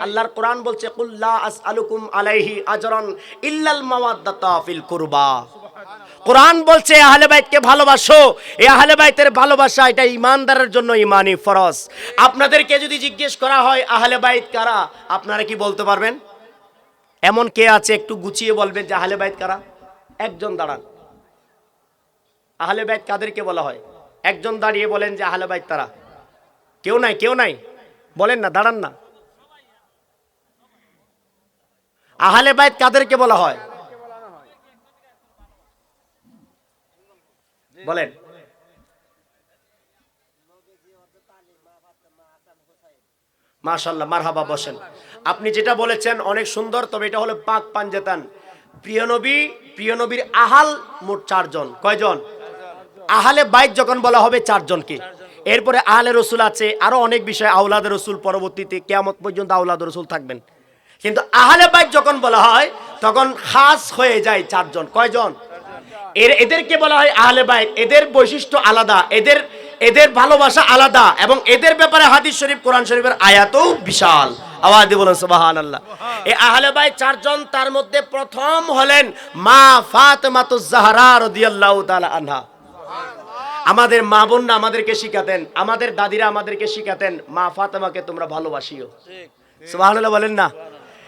আল্লাহর কোরআন বলছে কুল্লা আসআলুকুম আলাইহি আজরান ইল্লাল মাওয়াদ্দাতা ফিল কুরবা। কোরআন বলছে আহলে বাইতকে ভালোবাসো। এই আহলে বাইতের ভালোবাসা এটা ইমানদারের জন্য ইমানি ফরজ। আপনাদেরকে যদি জিজ্ঞেস করা হয় আহলে বাইত কারা? আপনারা কি বলতে পারবেন? এমন কে আছে একটু গুছিয়ে বলবেন যে আহলে বাইত কারা? একজন দাঁড়ান। আহলে বাইত কাদেরকে বলা হয়? একজন দাঁড়িয়ে বলেন যে আহলে বাইত তারা? কেউ নাই কেউ নাই? বলেন না দাঁড়ান না। আহলে বাইত কাদেরকে বলা হয়? বলেন। মাশাল্লাহ মারহাবা বসেন। আপনি যেটা বলেছেন অনেক সুন্দর, তবে এটা হলো পাক পাঞ্জেতান। প্রিয় নবী, প্রিয় নবীর আহাল মোট চারজন। কয়জন? আহালে বাইত যখন বলা হবে চারজনকে। এরপরে আহলে রসুল আছে, আরও অনেক বিষয় আউলাদ রসুল পরবর্তীতে, কেয়ামত পর্যন্ত আউলাদ রসুল থাকবেন। কিন্তু আহলে বাইত যখন বলা হয় তখন খাস হয়ে যায় চারজন। কয়জন? এর এদেরকে বলা হয় আহলে বাইত। এদের বৈশিষ্ট্য আলাদা এদের এদের ভালোবাসা আলাদা এবং এদের ব্যাপারে হাদিস শরীফ কোরআন শরীফের আয়াতও বিশাল। আওয়াজ বলেন সুবাহান আল্লাহ এই আহলে বাইত চারজন তার মধ্যে প্রথম হলেন মা ফাতেমাতুজ জাহরা রাদিয়াল্লাহু তাআলা আনহা। আমাদের মা বোনরা আমাদেরকে শিখাতেন আমাদের দাদিরা আমাদেরকে শিখাতেন মা ফাতেমাকে তোমরা ভালোবাসিও। সুবহানাল্লাহ বলেন না?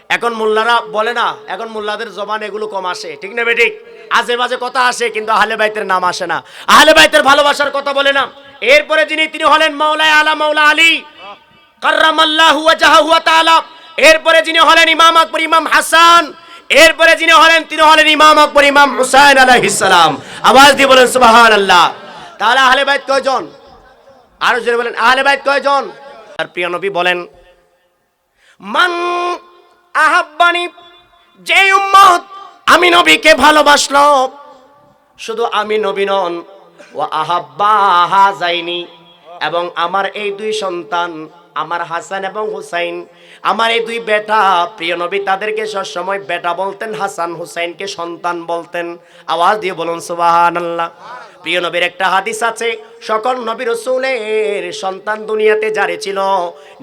এখন মোল্লারা বলে না, এখন মোল্লাদের জবান এগুলো কম আসে। ঠিক না বেঠিক? আজে বাজে কথা আসে, কিন্তু আহলে বাইতের নাম আসে না। আহলে বাইতের ভালোবাসার কথা বলে না। এরপরে যিনি, তিনি হলেন মাওলায় আলা, মাওলা আলী। কার্রামাল্লাহু ওয়াজহাহু ওয়া তাআলা। এরপরে যিনি হলেন ইমাম আকবর, ইমাম হাসান। এরপরে যিনি হলেন, তিনি হলেন ইমাম আকবর, ইমাম হুসাইন আলাইহিস সালাম। আওয়াজ দিয়ে বলেন, সুবহানাল্লাহ। তাহলে আহলে বাইত কয়জন? আরও জোরে বলেন, আহলে বাইত কয়জন? আর প্রিয় নবী বলেন, মান আহাব্বানি, যে উম্মত আমি নবীকে ভালোবাসলো শুধু আমি নবী নন ও আহাব্বা হাজাইনি, এবং আমার এই দুই সন্তান, আমার হাসান এবং হুসাইন, আমার এই দুই বেটা, প্রিয় নবী, তাদেরকে সবসময় বেটা বলতেন, হাসান হুসাইনকে সন্তান বলতেন, আওয়াজ দিয়ে বলুন সুবাহান আল্লাহ প্রিয় নবীর একটা হাদিস আছে, সকল নবী রসুলের সন্তান দুনিয়াতে জারি ছিল,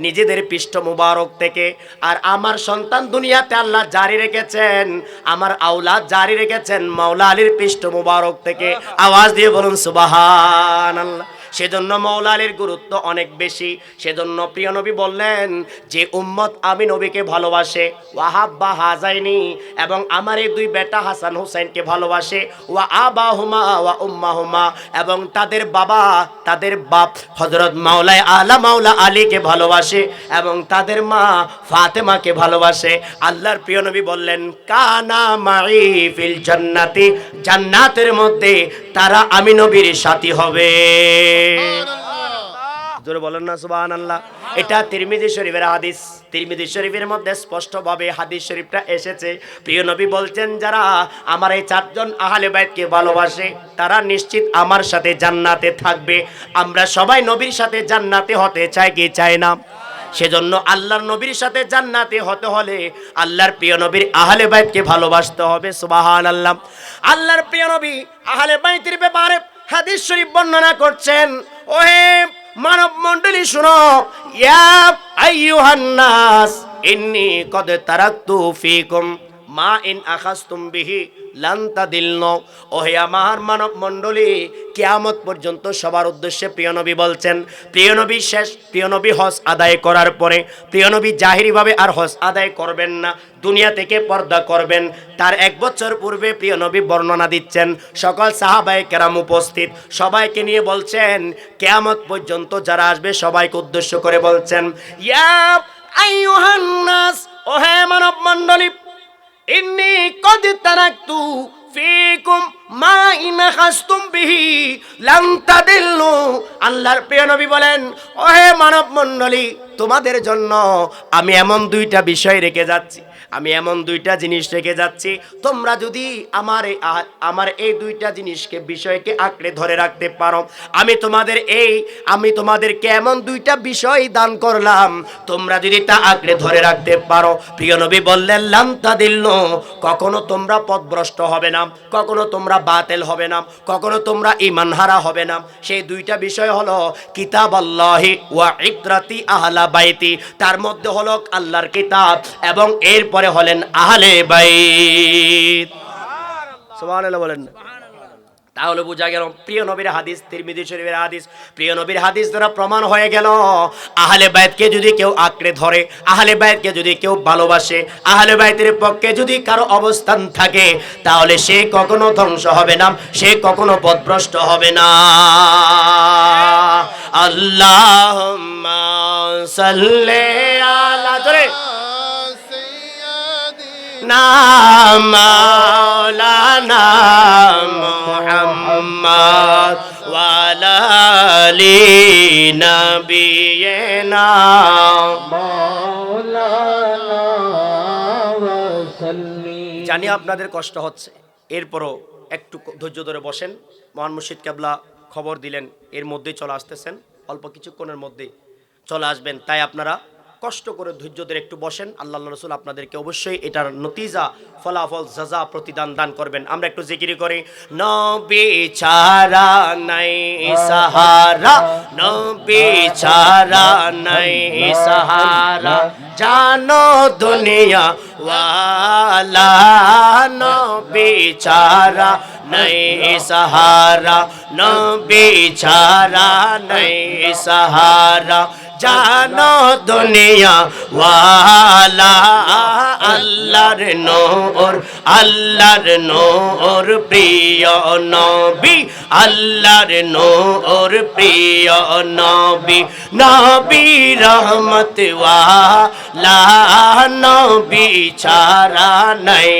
নিজেদের পৃষ্ঠ মুবারক থেকে। আর আমার সন্তান দুনিয়াতে আল্লাহ জারি রেখেছেন, আমার আওলাদ জারি রেখেছেন মাওলা আলীর পৃষ্ঠ মুবারক থেকে। আওয়াজ দিয়ে বলুন সুবাহান আল্লাহ সেজন্য মৌলা আলীর গুরুত্ব অনেক বেশি। সেজন্য প্রিয় নবী বললেন, যে উম্মত আমি নবীকে ভালোবাসে, ওয়াহাব্বা হাজাইনি, এবং আমার এই দুই বেটা হাসান হুসাইনকে ভালোবাসে, ওয়া আবা হুমা ওয়া উম্মা হুমা এবং তাদের বাবা, তাদের বাপ হজরত মাওলায় আলা মাওলা আলীকে ভালোবাসে, এবং তাদের মা ফাতেমাকে ভালোবাসে। আল্লাহর প্রিয় নবী বললেন, কানা মাই ফিল জান্নাতি, জান্নাতের মধ্যে তারা আমি নবীর সাথী হবে। জোরে বলেন না সুবাহান আল্লাহ এটা শরীফের হাদিস। শরীফের মধ্যে হাদিস শরীফটা এসেছে। প্রিয় নবী বলছেন, যারা আমার এই চারজন আহলে ভালোবাসে, তারা নিশ্চিত আমার সাথে জান্নাতে থাকবে। আমরা সবাই নবীর সাথে জান্নাতে হতে চাই কি চাই না? সেজন্য আল্লাহর নবীর সাথে জান্নাতে হতে হলে আল্লাহর প্রিয় নবীর আহলে বাইতকে ভালোবাসতে হবে সুবাহান আল্লাহ আল্লাহর প্রিয় নবী আহলে ব্যাপারে হাদিস শরীফ বর্ণনা করছেন, ওহে মানব মন্ডলী শুনো, ইয়া আইয়ুহান নাস, ইন্নী কদ তারাকতু ফীকুম। মা ইন আখাস্তুম বিহি লান তাদিল্ন। ওহে আমার মানব মণ্ডলী, কেয়ামত পর্যন্ত সবার উদ্দেশ্যে প্রিয়নবী বলছেন, প্রিয় নবী শেষ, প্রিয় নবী হজ আদায় করার পরে প্রিয়নবী জাহিরিভাবে আর হজ আদায় করবেন না, দুনিয়া থেকে পর্দা করবেন। তার এক বছর পূর্বে প্রিয়নবী বর্ণনা দিচ্ছেন, সকল সাহাবায়ে কেরাম উপস্থিত, সবাইকে নিয়ে বলছেন, কেয়ামত পর্যন্ত যারা আসবে সবাইকে উদ্দেশ্য করে বলছেন, ইয়া আইয়ুহান নাস, ওহে মানব মণ্ডলী ইন্নি কদ তারাকতু ফিকুম মা ইমা খাস্তুম বিহি লান তাদিল্লু। আল্লাহর প্রিয় নবী বলেন, ওহে মানব মণ্ডলী তোমাদের জন্য আমি এমন দুইটা বিষয় রেখে যাচ্ছি। আমি এমন দুইটা জিনিস রেখে যাচ্ছি। তোমরা যদি আমার আমার এই দুইটা জিনিসকে, বিষয়কে আঁকড়ে ধরে রাখতে পারো। আমি তোমাদের এই, আমি তোমাদেরকে এমন দুইটা বিষয় দান করলাম। তোমরা যদি তা আঁকড়ে ধরে রাখতে পারো। প্রিয় নবী বললেন লান্তা দিল কখনো তোমরা পথভ্রষ্ট হবে না, কখনো তোমরা বাতেল হবে না, কখনো তোমরা ইমানহারা হবে না। সেই দুইটা বিষয় হলো কিতাব আল্লাহি ওয়া ইবরাতি আহলা বাইতি। তার মধ্যে হলো আল্লাহর কিতাব এবং এরপরে হলেন আহলে বাইত। সুবহানাল্লাহ। বলেন। না তাহলে বোঝা গেল প্রিয় নবীর হাদিস তিরমিজি শরীফের হাদিস প্রিয় নবীর হাদিস দ্বারা প্রমাণ হয়ে গেল আহলে বাইতকে যদি কেউ আঁকড়ে ধরে আহলে বাইতকে যদি কেউ ভালোবাসে আহলে বাইতের পক্ষে যদি কারও অবস্থান থাকে তাহলে সে কখনো ধ্বংস হবে না সে কখনো পথভ্রষ্ট হবে না। আল্লাহ সাল্লে আলা নাম মাওলানা মুহাম্মদ ওয়ালা আলি নবিয়িনা জানি আপনাদের কষ্ট হচ্ছে এরপরও একটু ধৈর্য ধরে বসেন। মহান মুর্শিদ কেবলা খবর দিলেন এর মধ্যেই চলে আসতেছেন অল্প কিছুক্ষণের মধ্যেই চলে আসবেন তাই আপনারা কষ্ট করে ধৈর্য ধরে একটু বসেন। আল্লাহ রসুল আপনাদেরকে অবশ্যই এটার নতিজা, ফলাফল জাজা প্রতিদান দান করবেন। আমরা একটু জিকিরি করি, নবী নাই সাহারা, নবী ছাড়া নাই সাহারা, জানো দুনিয়া ওয়ালা জানো দুনিয়া ওয়ালা, আল্লাহর নূর আল্লাহর নূর প্রিয় নবী, আল্লাহর নূর প্রিয় নবী নবী রহমত ওয়ালা, নবী ছাড়া নাই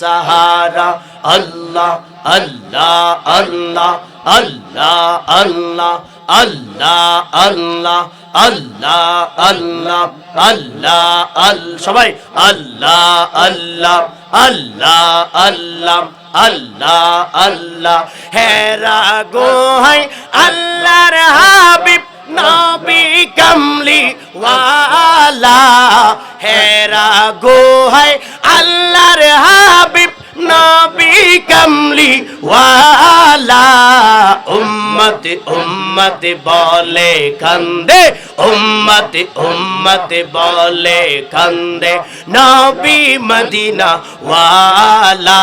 সাহারা, আল্লাহ আল্লাহ আল্লাহ আল্লাহ আল্লাহ আল্লাহ আল্লাহ আল্লাহ আল্লাহ আল্লাহ, আল, সবাই আল্লাহ আল্লাহ আল্লাহ আল্লাহ আল্লাহ আল্লাহ। হেরা গোহাই আল্লাহর হাবিব, নবী কামলি ওয়ালা। হেরা গোহাই আল্লাহর হাবিব নবী কামলি ওয়ালা উম্মত উম্মত বলে কান্দে, উম্মত উম্মত বলে কান্দে। নবী মদিনা ওয়ালা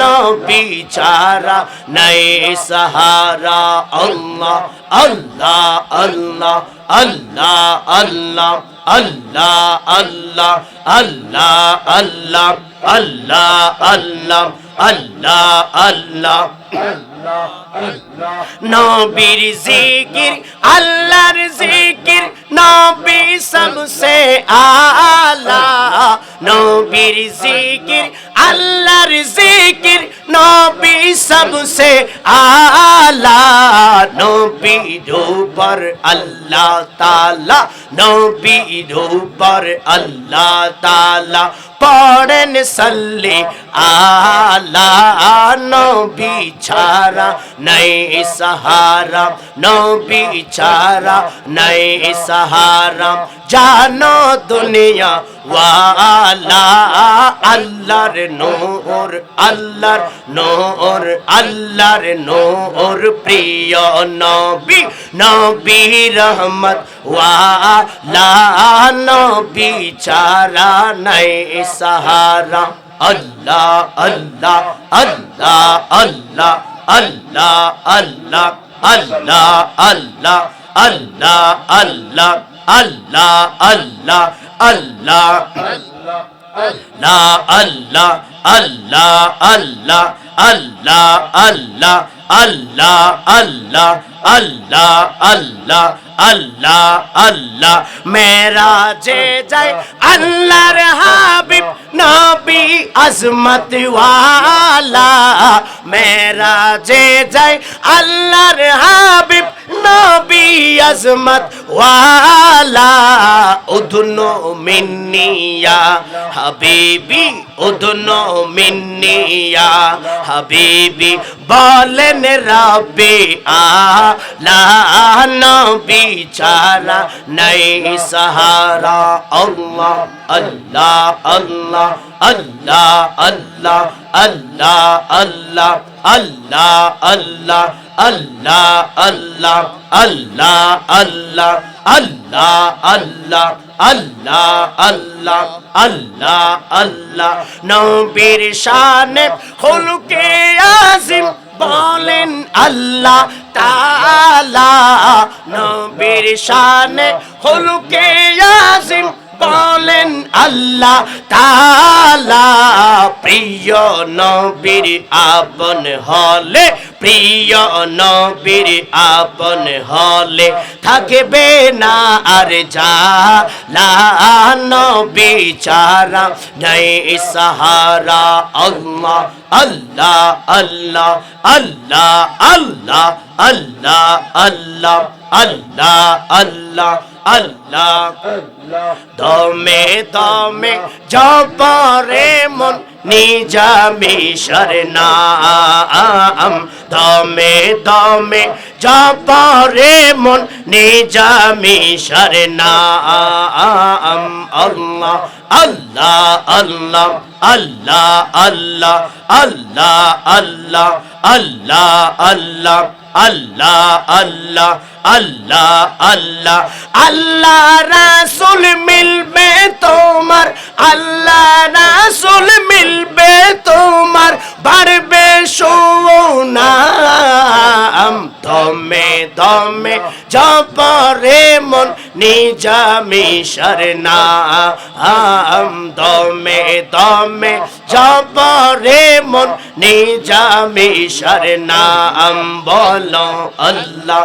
নবী চারা নাই সাহারা। আল্লাহ আল্লাহ আল্লাহ আল্লাহ আল্লাহ আল্লাহ আল্লাহ আল্লাহ আল্লাহ। আল্লাহ আল্লাহ আল্লাহ আল্লাহ নবীর জিকির, আল্লাহর জিকির, নবী সবসে আলা। নবীর জিকির, আল্লাহর জিকির, নবী সবসে আলা। নবীর উপর আল্লাহ তালা নবীর উপর আল্লাহ তালা পড়েন সল্লি আলা নবী ছাড়া নাই সাহারা নবী ছাড়া নাই সাহারা। জানো দুনিয়া ওয়ালা আল্লাহর নূর আল্লাহর নূর আল্লাহর নূর প্রিয় নবী নবী রহমত ওয়ালা নবী ছাড়া নাই সাহারা আল্লাহ আল্লাহ আল্লাহ আল্লাহ আল্লাহ আল্লাহ আল্লাহ আল্লাহ আল্লাহ আল্লাহ আল্লাহ আল্লাহ আল্লাহ। আল্লাহ আল্লাহ আল্লাহ আল্লাহ আল্লাহ আল্লাহ আল্লাহ আল্লাহ আল্লাহ আল্লাহ আল্লাহ। মেরা যে যায় আল্লাহর হাবিব, নবী আজমত ওয়ালা। মেরা যে যায় আল্লাহর হাবিব, নবী আজমত ওয়ালা। উদুনো মিন্নিয়া হাবিবি উদুনো মিন্নিয়া হাবিবি বলেন রব্বি আলা নবী ছাড়া নাই সাহারা আল্লাহ আল্লাহ আল্লাহ আল্লাহ আল্লাহ আল্লাহ আল্লাহ আল্লাহ আল্লাহ আল্লাহ আল্লাহ আল্লাহ আল্লাহ আল্লাহ আল্লাহ আল্লাহ আল্লাহ আল্লাহ আল্লাহ। নবীর শানে খুলকে আজিম বলেন আল্লাহ তাআলা। নবীর শানে খুলকে আজিম বলেন আল্লাহ তালা প্রিয় নবীর আপন হলে, প্রিয় নবীর আপন হলে থাকবে না আর যা নবী নাই সাহারা। আল্লাহ আল্লাহ আল্লাহ আল্লাহ আল্লাহ আল্লাহ আল্লাহ আল্লাহ আল্লাহ। আল্লাহ দমে দমে জপরে মন নিজামি নাম দমে দমে জপরে মন নিজামি নাম আল্লাহ আল্লাহ আল্লাহ আল্লাহ আল্লাহ আল্লাহ আল্লাহ আল্লাহ আল্লাহ আল্লাহ আল্লাহ আল্লাহ আল্লাহ আল্লাহ রাসুল মিলবে তোমার, আল্লাহ রাসুল মিলবে তোমার, বাড়বে সোনাম দমে দমে জপরে মন, নিজামি নাম দমে দমে জপরে মন, নিজামি নাম বলো আল্লাহ।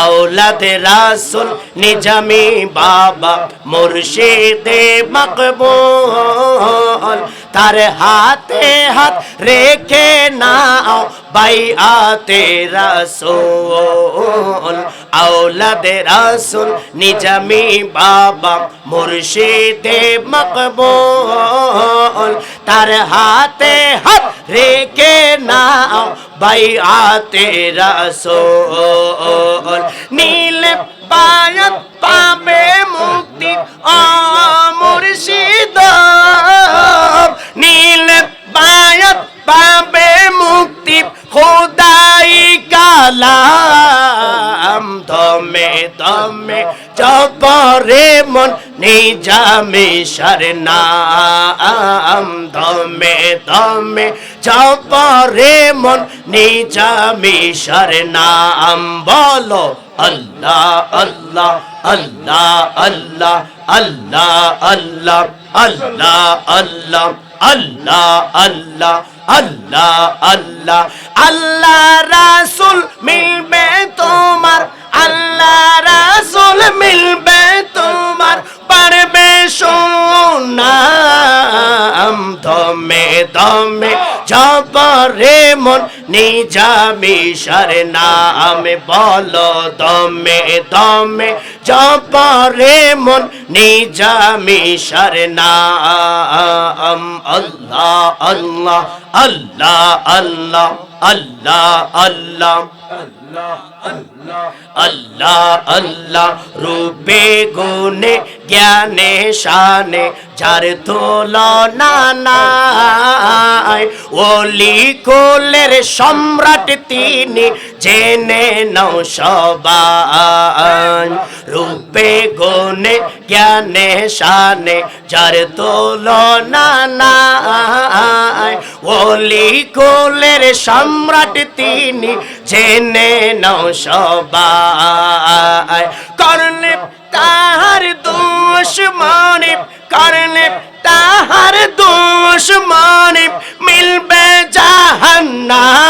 আওলাদে রাসুল নিজামি বাবা মুর্শিদে মকবুল। তার হাতে হাত রেখে নাও বাইআতে রাসুল। আওলাদে রাসুল নিজামি বাবা মুর্শিদে মকবুল। তার হাতে হাত রেখে নাও বাইআতে রাসুল। নীল পায়ত পাবে মুক্তি অমুর্শিদ নীল পায়ত পাবে মুক্তি, খোদাই কালাম। দমে দমে জপরে মন নিজামি নাম দমে দমে জপরে মন নিজামি নাম বলো আল্লাহ আল্লাহ আল্লাহ আল্লাহ আল্লাহ আল্লাহ আল্লাহ আল্লাহ আল্লাহ আল্লাহ আল্লাহ আল্লাহ আল্লাহ রাসুল মিলবে তোমার আল্লাহ রাসুল মিলবে তোমার পারবে সোনাম দমে দমে জবরে মন নিজামি নাম বলো। দমে দমে জবরে মন নিজামি নাম। আল্লাহ আল্লাহ আল্লাহ আল্লাহ আল্লাহ আল্লাহ। আল্লাহ আল্লাহ। রূপে গুণে, জ্ঞানে, শানে, যার তুলনা নাই। ওলি কোলের সম্রাট তিনি, জেনে নও সবাই। রূপে গুণে, জ্ঞানে, শানে, যার তুলনা নাই। ওলি কোলের সম্রাট তিনি জেনে নাও সবাই। করলে তাহার দোষ মানে করলে তাহার দোষ মানে মিলবে জাহান্নাম।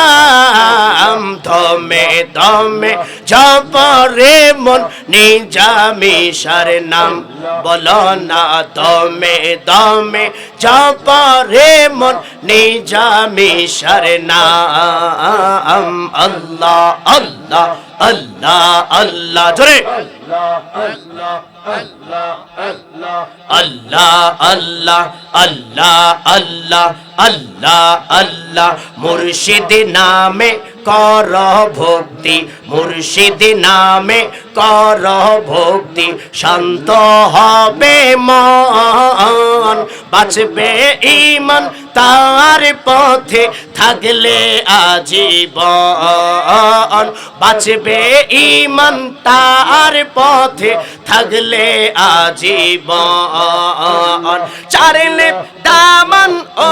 দমে দমে জপরে মন, নিজামি নাম। বলো না দমে দমে জপরে মন, নিজামি নাম। আল্লাহ আল্লাহ আল্লাহ আল্লাহ, জোরে। আল্লাহ আল্লাহ আল্লাহ আল্লাহ আল্লাহ আল্লাহ মুর্শিদ নামে কর ভক্তি, মুর্শিদ নামে কর ভক্তি, শান্ত হবে মন, বাঁচবে ইমান তার পথে থাকলে আজীবন, বাঁচবে ইমান তার পথে থাকলে আজীবন, চারলে দামান ও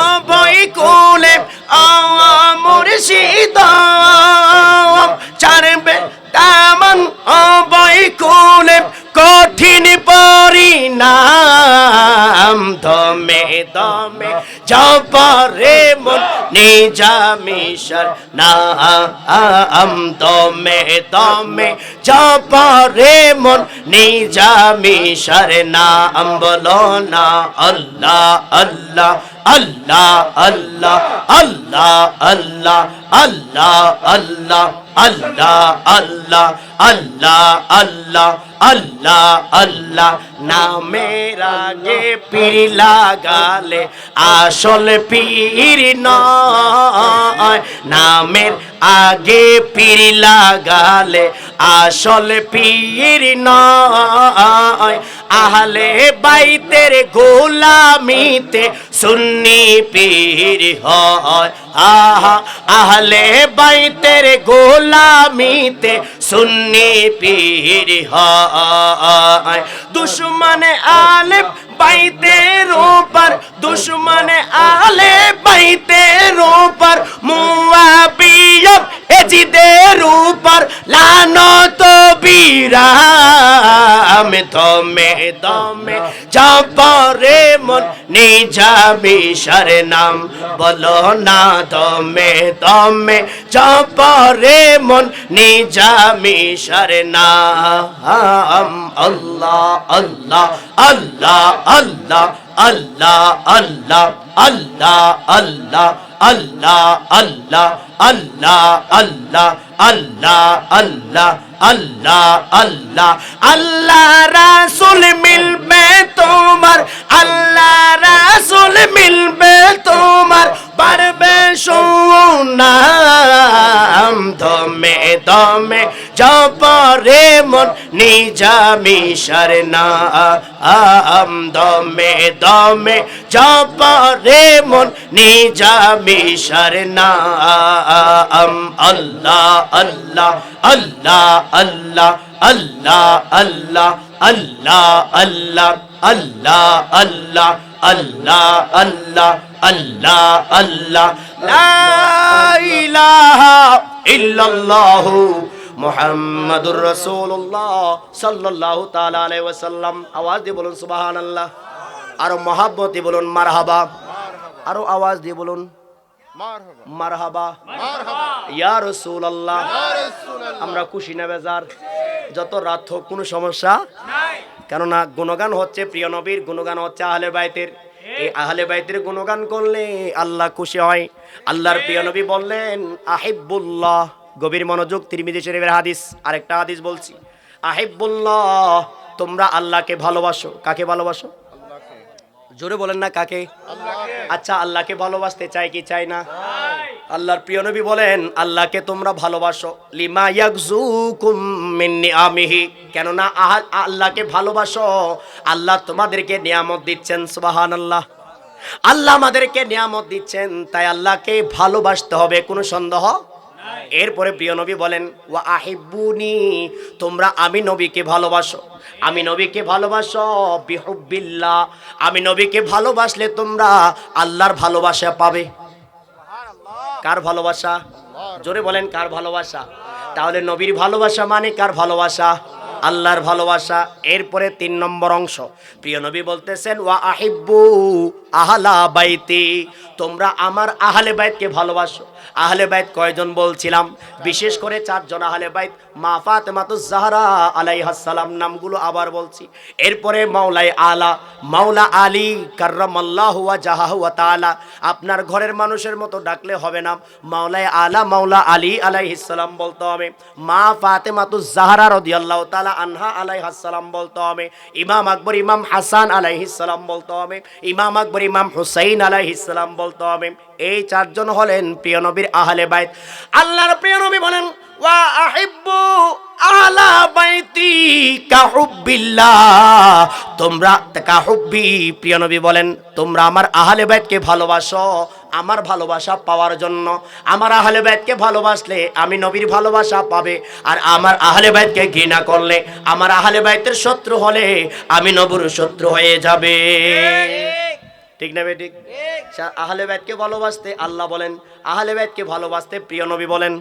মন না আম দমে দমে জপরে মন নিজামিশর না বলো না আল্লাহ আল্লাহ আল্লাহ আল্লাহ আল্লাহ আল্লাহ আল্লাহ আল্লাহ আল্লাহ আল্লাহ আল্লাহ আল্লাহ আল্লাহ আল্লাহ। নামের আগে পীর লাগালে আসল পীর নয়। নামের আগে পীর লাগালে আসল পীর নয়। আহলে বাইতের গোলামিতে সুন্নি পীর হয়। আহা, আহলে বাইতের গোলামিতে সুন্নি পীর হয়। দুশ্মনে আলে বাইতের উপর দুশ্মনে আলে বাইতের দমে দমে জপরে মন নিজামিশার নাম বলো না দমে দমে জপরে মন নিজামিশার নাম আল্লাহ আল্লাহ আল্লাহ আল্লাহ আল্লাহ আল্লাহ আল্লাহ আল্লাহ আল্লাহ আল্লাহ আল্লাহ আল্লাহ আল্লাহ আল্লাহ আল্লাহ আল্লাহ আল্লাহ রাসুল মিলবে তোমার আল্লাহ রাসুল মিলবে তোমার পারবে সুনাম দমে দমে জপরে মন নিজামিশার নাম দমে দমে জপরে মন নিজামিশার নাম আল্লাহ আল্লাহ আল্লাহ আল্লাহ আল্লাহ আল্লাহ আল্লাহ আল্লাহ আল্লাহ আল্লাহ আল্লাহ আল্লাহ আল্লাহ আল্লাহ লা ইল্লাল্লাহু মুহাম্মাদুর রাসূলুল্লাহ সাল্লাল্লাহু তাআলা আলাইহি ওয়াসাল্লাম। আওয়াজ দিয়ে বলুন, সুবহানাল্লাহ। আর মহাব্বতে বলুন, মারহাবা। আরও আওয়াজ দিয়ে বলুন, মারহাবা। ইয়া রাসূলুল্লাহ। আমরা খুশি না বেজার? যত রাত হোক, কোনো সমস্যা কেননা, গুণগান হচ্ছে প্রিয় নবীর, গুণগান হচ্ছে আহলে বাইতের। এই আহলে বাইতের গুণগান করলে আল্লাহ খুশি হয়। আল্লাহর প্রিয় নবী বললেন আহিবুল্লাহ। গভীর মনোযোগ তিরমিজি শরীফের হাদিস আরেকটা হাদিস বলছি। আহিবুল্লাহ তোমরা আল্লাহকে ভালোবাসো। কাকে ভালোবাসো? জোরে বলেন না কাকে? আচ্ছা আল্লাহকে ভালোবাসতে চাই কি চাই না? আল্লাহর প্রিয় নবী বলেন, আল্লাহকে তোমরা ভালোবাসো। লিমা ইয়াকজুকুম মিন নিআমিহি কেননা আল্লাহকে ভালোবাসো। আল্লাহ তোমাদেরকে নিয়ামত দিচ্ছেন, সুবহানাল্লাহ। আল্লাহ আমাদেরকে নিয়ামত দিচ্ছেন, তাই আল্লাহকে ভালোবাসতে হবে, কোনো সন্দেহ? এরপরে প্রিয় নবী বলেন, ওয়া আহিব্বুনি, তোমরা আমি নবীকে ভালোবাসো। আমি নবীকে ভালোবাসো বিহুব্বিল্লাহ। আমি নবীকে ভালোবাসলে তোমরা আল্লাহর ভালোবাসা পাবে। কার ভালোবাসা? জোরে বলেন কার ভালোবাসা? তাহলে নবীর ভালোবাসা মানে কার ভালোবাসা? আল্লাহর ভালোবাসা, এরপরে তিন নম্বর অংশ। প্রিয় নবী বলতেছেন, ওয়া আহিব্বু আহলা বাইতি। তোমরা আমার আহলে বাইতকে ভালোবাসো। আহলে বাইত কয়জন বলছিলাম? বিশেষ করে চারজন আহলে বাইত, মা ফাতেমাতুজ জাহরা আলাইহাস সালাম নামগুলো আবার বলছি। এরপরে মাওলাই আলা, মাওলা আলী কার্রামাল্লাহু ওয়া জাহাহু ওয়া তাআলা। আপনার ঘরের মানুষের মতো ডাকলে হবে না। মাওলাই আলা, মাওলা আলী আলাইহিস সালাম বলতে হবে। মা ফাতেমাতুজ জাহরা রাদিয়াল্লাহু তাআলা তাআলা আনহা আলাইহিস সালাম বলতে হবে ইমাম আকবর, ইমাম হাসান আলাইহিস সালাম বলতে হবে ইমাম আকবর, ইমাম হুসাইন আলাইহিস সালাম বলতে হবে এই চারজন হলেন প্রিয় নবীর আহলে বাইত। আল্লাহর প্রিয় নবী বলেন, ওয়া আহিব্বু আহলা বাইতি কাহুব্বিল্লাহ। তোমরা কাহুব্বি, প্রিয় নবী বলেন, তোমরা আমার আহলে বাইতকে ভালোবাসো। আমার ভালোবাসা পাওয়ার জন্য। আমার আহলে বাইতকে ভালোবাসলে আমি নবীর ভালোবাসা পাবে। আর আমার আহলে বাইতকে ঘৃণা করলে আমার আহলে বাইতের শত্রু হলে আমি নবুর শত্রু হয়ে যাবে। ঠিক না ঠিক। আহলে বাইতকে ভালোবাসতে আল্লাহ বলেন আহলে বাইতকে ভালোবাসতে প্রিয় নবী বলেন।